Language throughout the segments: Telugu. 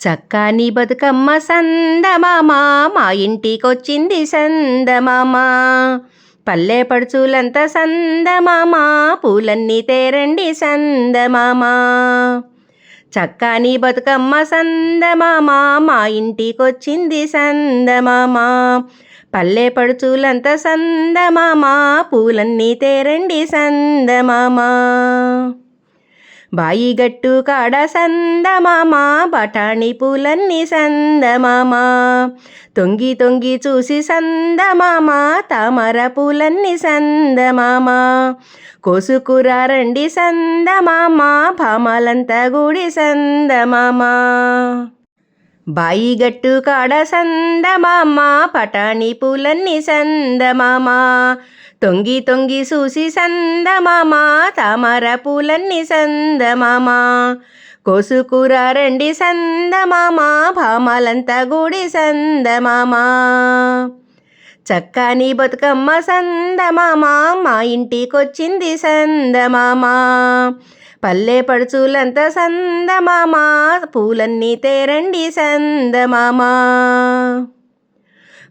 చక్కని బతుకమ్మ సందమామ మా ఇంటికొచ్చింది సందమామ. పల్లె పడుచులంతా సందమామ పూలన్నీ తేరండి సందమామ. చక్కని బతుకమ్మ సందమామ మా ఇంటికొచ్చింది సందమామ. పల్లె పడుచులంతా సందమామ పూలన్నీ తేరండి సందమామ. బాయిగట్టు కాడ సందమామా. బఠాణి పూలన్నీ సందమామా తొంగి తొంగి చూసి సందమామా తామర పూలన్నీ సందమామా కోసుకురారండి సందమామా భామాలంతా గుడి సందమామా. బాయిగట్టు కాడ సందమామా పటాణి పూలన్నీ సందమామా. తొంగి తొంగి చూసి సందమామ తామర పూలన్నీ సందమామ. కోసుకురారండి సందమామ భామాలంతా గుడి సందమామ. చక్కని బతుకమ్మ సందమామ మా ఇంటికొచ్చింది సందమామ. పల్లె పడుచులంతా సందమామ పూలన్నీ తేరండి సందమామ.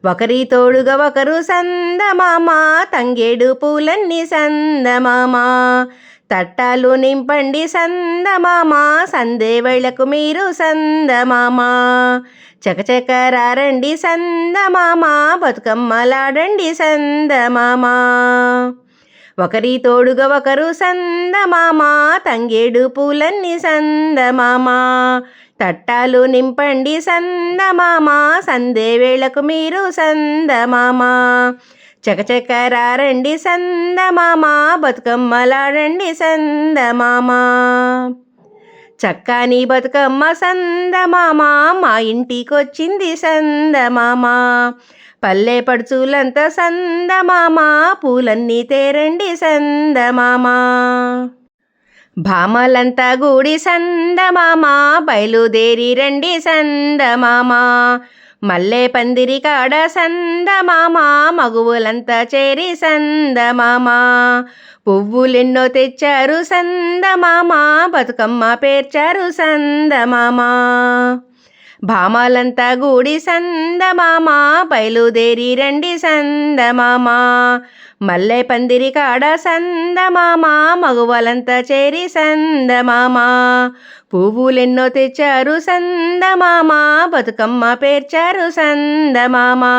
ఒకరి తోడుగా ఒకరు సందమామ తంగేడు పూలన్నీ సందమామ. తట్టాలు నింపండి సందమామ సందే మీరు సందమామ. చకచకరారండి సందమామ బతుకమ్మలాడండి సందమామ. ఒకరి తోడుగా ఒకరు సందమామా తంగేడు పూలన్నీ సందమామా. తట్టాలు నింపండి సందమామా సందే వేళకు మీరు సందమామ. చకచకరారండి సందమామా బతుకమ్మలాడండి సందమామా. చక్కని బతుకమ్మ సందమామా మా ఇంటికొచ్చింది సందమామా. పల్లె పడుచులంతా సందమామా పూలన్నీ తేరండి సందమామా. భామలంతా గూడి సందమామా బయలుదేరి రండి సందమామా. మల్లె పందిరి కాడ సందమామ మగువులంతా చేరి సందమామ. పువ్వులెన్నో తెచ్చారు సందమామ బతుకమ్మ పేర్చారు సందమామ. భామాలంతా గూడి సందమామా బయలుదేరి రండి సందమామా. మల్లె పందిరి కాడ సందమామా మగువలంతా చేరి సందమామా. పువ్వులెన్నో తెచ్చారు సందమామా బతుకమ్మ పేర్చారు సందమామా.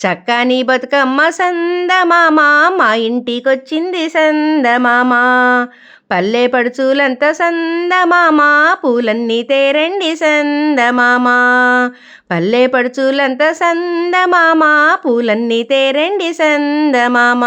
చక్కని బతుకమ్మ సందమామ మా ఇంటికొచ్చింది సందమామ. పల్లె పడుచులంతా సందమామ పూలన్నీ తేరండి సందమామ. పల్లె పడుచులంతా సందమామ పూలన్నీ తేరండి సందమామ.